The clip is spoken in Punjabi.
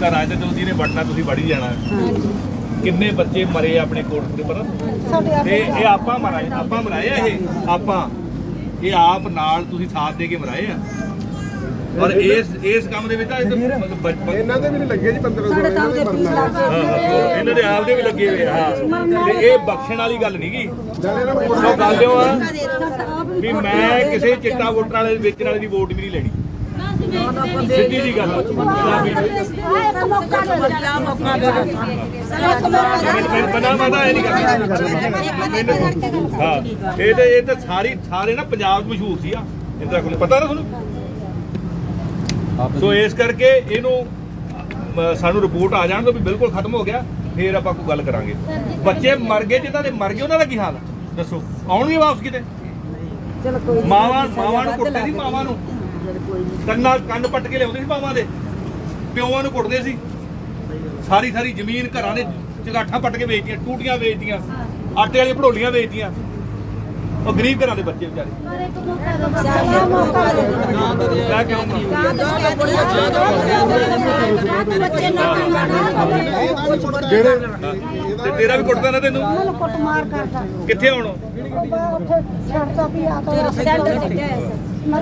ਘਰਾਂ 'ਚ ਜੋ ਜਿਹਨੇ ਵੜਨਾ ਤੁਸੀਂ ਵੜੀ ਜਾਣਾ। ਕਿੰਨੇ ਬੱਚੇ ਮਰੇ ਆਪਣੇ ਕੋਲ ਤੇ ਪਰ ਤੇ ਇਹ ਆਪਾਂ ਮਰਾਏ ਆਪਾਂ ਮਰਾਏ ਆ ਇਹ? ਆਪਾਂ? ਇਹ ਆਪ ਨਾਲ ਤੁਸੀਂ ਸਾਥ ਦੇ ਕੇ ਮਰਾਏ ਆ? ਔਰ ਇਸ ਇਸ ਕੰਮ ਦੇ ਵਿੱਚ ਤਾਂ ਤਾਂ ਇਹਨਾਂ ਦੇ ਵੀ ਨਹੀਂ ਲੱਗੇ ਜੀ 1500 ਸਾਡੇ ਤਾਂ ਉਹਦੇ ਇਹਨਾਂ ਲਾ ਦੇ ਕੇ ਇਹਨਾਂ ਦੇ ਆਪ ਦੇ ਵੀ ਲੱਗੇ ਹੋਏ ਆ ਹਾਂ। ਤੇ ਇਹ ਬਖਸ਼ਣ ਵਾਲੀ ਗੱਲ ਨਹੀਂ ਗੀ। ਨਾਲੇ ਇਹਨਾਂ ਨੂੰ ਸੋ ਗੱਲ ਇਹ ਆ ਵੀ ਮੈਂ ਕਿਸੇ ਚਿੱਟਾ ਵੋਟਰ ਵਾਲੇ ਵੇਚਣ ਵਾਲੇ ਦੀ ਵੋਟ ਵੀ ਨਹੀਂ ਲੈਣੀ। ਸਿੱਧੀ ਜੀ ਗੱਲ। ਇੱਕ ਮੌਕਾ ਦੇ ਦਿਓ ਮੌਕਾ ਦੇ ਇੱਕ ਮੌਕਾ ਦੇ ਮੈਨੂੰ ਪਤਾ ਪਤਾ ਇਹ ਨਹੀਂ ਕਰਦਾ ਹਾਂ ਇਹ ਤੇ ਇਹ ਤੇ ਸਾਰੀ ਸਾਰੇ ਨਾ ਪੰਜਾਬ 'ਚ ਮਸ਼ਹੂਰ ਸੀ ਆ। ਇਹਦਾ ਕੋਈ ਪਤਾ ਨਾ ਤੁਹਾਨੂੰ? ਸੋ ਇਸ ਕਰਕੇ ਇਹਨੂੰ ਅਮ, ਸਾਨੂੰ ਰਿਪੋਰਟ ਆ ਜਾਣ ਤੋਂ ਵੀ ਬਿਲਕੁਲ ਖਤਮ ਹੋ ਗਿਆ। ਫੇਰ ਆਪਾਂ ਕੋਈ ਗੱਲ ਕਰਾਂਗੇ। ਬੱਚੇ ਮਰ ਗਏ ਜਿਨ੍ਹਾਂ ਦੇ ਮਰ ਗਏ ਉਹਨਾਂ ਦਾ ਕੀ ਹਾਲ ਆ? ਦੱਸੋ। ਆਉਣਗੇ ਵਾਪਸ ਕਿਤੇ? ਚਲ ਕੋਈ ਮਾਵਾਂ ਮਾਵਾਂ ਨੂੰ ਕੁੱਟਦੇ ਸੀ ਮਾਵਾਂ ਨੂੰ? ਕੰਨਾਂ ਕੰਨ ਪੱਟ ਕੇ ਲਿਆਉਂਦੇ ਸੀ ਮਾਵਾਂ ਦੇ। ਪਿਓਾਂ ਨੂੰ ਕੁੱਟਦੇ ਸੀ। ਸਾਰੀ ਸਾਰੀ ਜ਼ਮੀਨ ਘਰਾਂ ਦੇ ਚਗਾਠਾਂ ਪੱਟ ਕੇ ਵੇਚਦੀਆਂ ਟੂਟੀਆਂ ਵੇਚਦੀਆਂ ਆਟੇ ਵਾਲੀਆਂ ਭੜੋਲੀਆਂ ਵੇਚਦੀਆਂ ਉਹ ਗਰੀਬ ਘਰਾਂ ਦੇ ਬੱਚੇ ਵਿਚਾਰੇ। ਸਿਆਣਾ ਮੌਕਾ ਦੇ ਦਿਓ ਮੈਂ ਕਿਉਂ ਬੱਚੇ ਨਾ ਜਿਹੜੇ ਤੇ ਤੇਰਾ ਵੀ ਕੁੱਟਦਾ ਨਾ ਤੈਨੂੰ? ਕੁੱਟ ਮਾਰ ਕਰਦਾ। ਕਿੱਥੇ ਆਉਣ ਉੱਥੇ ਛੱਡਦਾ ਵੀ ਆ ਤਾਂ ਸੈਂਟਰ ਤੇ ਗਿਆ ਮੈਂ